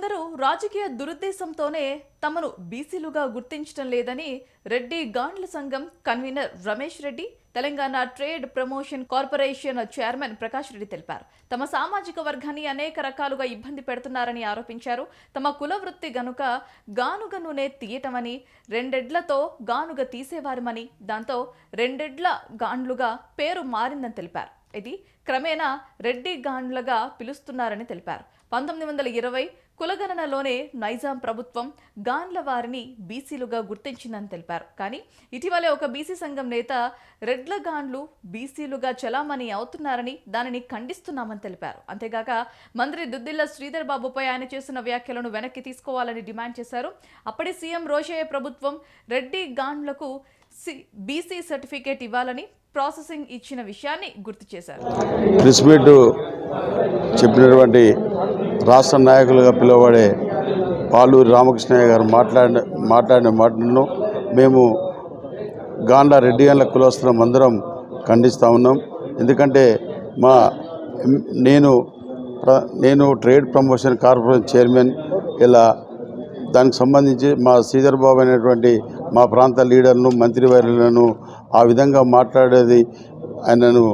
కొందరు రాజకీయ దురుద్దేశంతోనే తమను బీసీలుగా గుర్తించడం లేదని రెడ్డి గాండ్ల సంఘం convener Ramesh Reddy Telangana trade promotion corporation chairman Prakash Reddy తెలిపారు. తమ సామాజిక వర్గాన్ని అనేక రకాలుగా ఇబ్బంది పెడుతున్నారని ఆరోపించారు. తమ కుల వృత్తి గనుక గానుగ నూనె తీయటమని రెండెడ్లతో గానుగ తీసేవారమని దాంతో రెండెడ్ల గాండ్లుగా పేరు మారిందని తెలిపారు. ఇది క్రమేణా రెడ్డి గాండ్లగా పిలుస్తున్నారని తెలిపారు. పంతొమ్మిది వందల ఇరవై కులగణనలోనే నైజాం ప్రభుత్వం గాన్ల వారిని బీసీలుగా గుర్తించిందని తెలిపారు. కానీ ఇటీవలే ఒక బీసీ సంఘం నేత రెడ్ల గాండ్లు బీసీలుగా చలామణి అవుతున్నారని దానిని ఖండిస్తున్నామని తెలిపారు. అంతేగాక మంత్రి దుద్దిల్ల శ్రీధర్ బాబుపై ఆయన చేసిన వ్యాఖ్యలను వెనక్కి తీసుకోవాలని డిమాండ్ చేశారు. అప్పటి సీఎం రోషయ్య ప్రభుత్వం రెడ్డి గాండ్లకు బీసీ సర్టిఫికేట్ ఇవ్వాలని ప్రాసెసింగ్ ఇచ్చిన విషయాన్ని గుర్తు చేశారు. ప్రెస్ మీట్ చెప్పినటువంటి రాష్ట్ర నాయకులుగా పిలువబడే పాలూరి రామకృష్ణయ్య గారు మాట్లాడిన మాట్లాడిన మాటలను మేము గాండా రెడ్డి గండ్ల కులస్తులం అందరం ఖండిస్తూ ఉన్నాం. ఎందుకంటే మా నేను నేను ట్రేడ్ ప్రమోషన్ కార్పొరేషన్ చైర్మన్ ఇలా దానికి సంబంధించి మా శ్రీధర్ బాబు అనేటువంటి మా ప్రాంత లీడర్ను మంత్రివర్యులను ఆ విధంగా మాట్లాడేది ఆయనను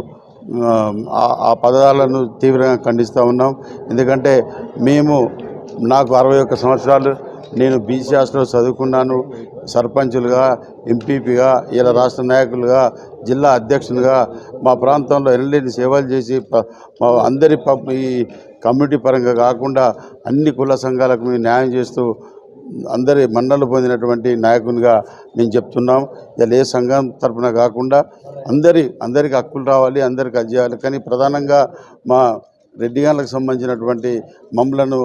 ఆ- ఆ పదాలను తీవ్రంగా ఖండిస్తూ ఉన్నాం. ఎందుకంటే మేము నాకు అరవై ఒక్క సంవత్సరాలు నేను బీసీ హాస్టల్లో చదువుకున్నాను. సర్పంచులుగా ఎంపీపీగా ఇలా రాష్ట్ర నాయకులుగా జిల్లా అధ్యక్షులుగా మా ప్రాంతంలో ఎనలేని సేవలు చేసి ప- మా అందరి ఈ కమ్యూనిటీ పరంగా కాకుండా అన్ని కుల సంఘాలకు మేము న్యాయం చేస్తూ అందరి మన్నలు పొందినటువంటి నాయకునిగా మేము చెప్తున్నాం. ఇలా ఏ సంఘం తరఫున కాకుండా అందరి అందరికి హక్కులు రావాలి అందరికి అది చేయాలి. కానీ ప్రధానంగా మా రెడ్డి గాన్లకు సంబంధించినటువంటి మమ్మలను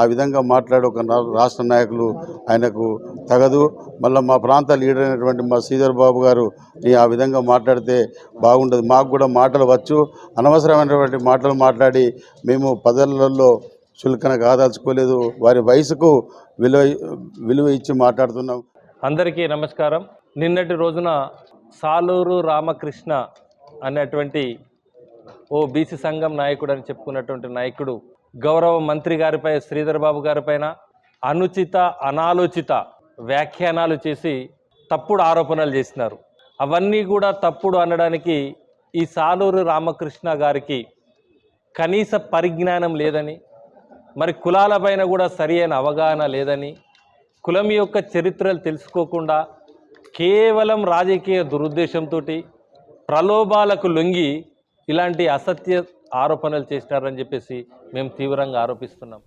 ఆ విధంగా మాట్లాడే ఒక రాష్ట్ర నాయకులు ఆయనకు తగదు. మళ్ళీ మా ప్రాంత లీడర్ అయినటువంటి మా శ్రీధర్ బాబు గారు నీ ఆ విధంగా మాట్లాడితే బాగుండదు. మాకు కూడా మాటలు వచ్చు. అనవసరమైనటువంటి మాటలు మాట్లాడి మేము పదవులలో చులకన కాదాల్చుకోలేదు వారి వయసుకు విలువ విలువ ఇచ్చి మాట్లాడుతున్నాం. అందరికీ నమస్కారం. నిన్నటి రోజున సాలూరు రామకృష్ణ అనేటువంటి ఓ బీసీ సంఘం నాయకుడు అని చెప్పుకున్నటువంటి నాయకుడు గౌరవ మంత్రి గారిపై శ్రీధర్ బాబు గారిపైన అనుచిత అనాలోచిత వ్యాఖ్యానాలు చేసి తప్పుడు ఆరోపణలు చేసినారు. అవన్నీ కూడా తప్పుడు అనడానికి ఈ సాలూరు రామకృష్ణ గారికి కనీస పరిజ్ఞానం లేదని మరి కులాలపైన కూడా సరి అయిన అవగాహన లేదని కులం యొక్క చరిత్రలు తెలుసుకోకుండా కేవలం రాజకీయ దురుద్దేశంతో ప్రలోభాలకు లొంగి ఇలాంటి అసత్య ఆరోపణలు చేసినారని చెప్పేసి మేము తీవ్రంగా ఆరోపిస్తున్నాం.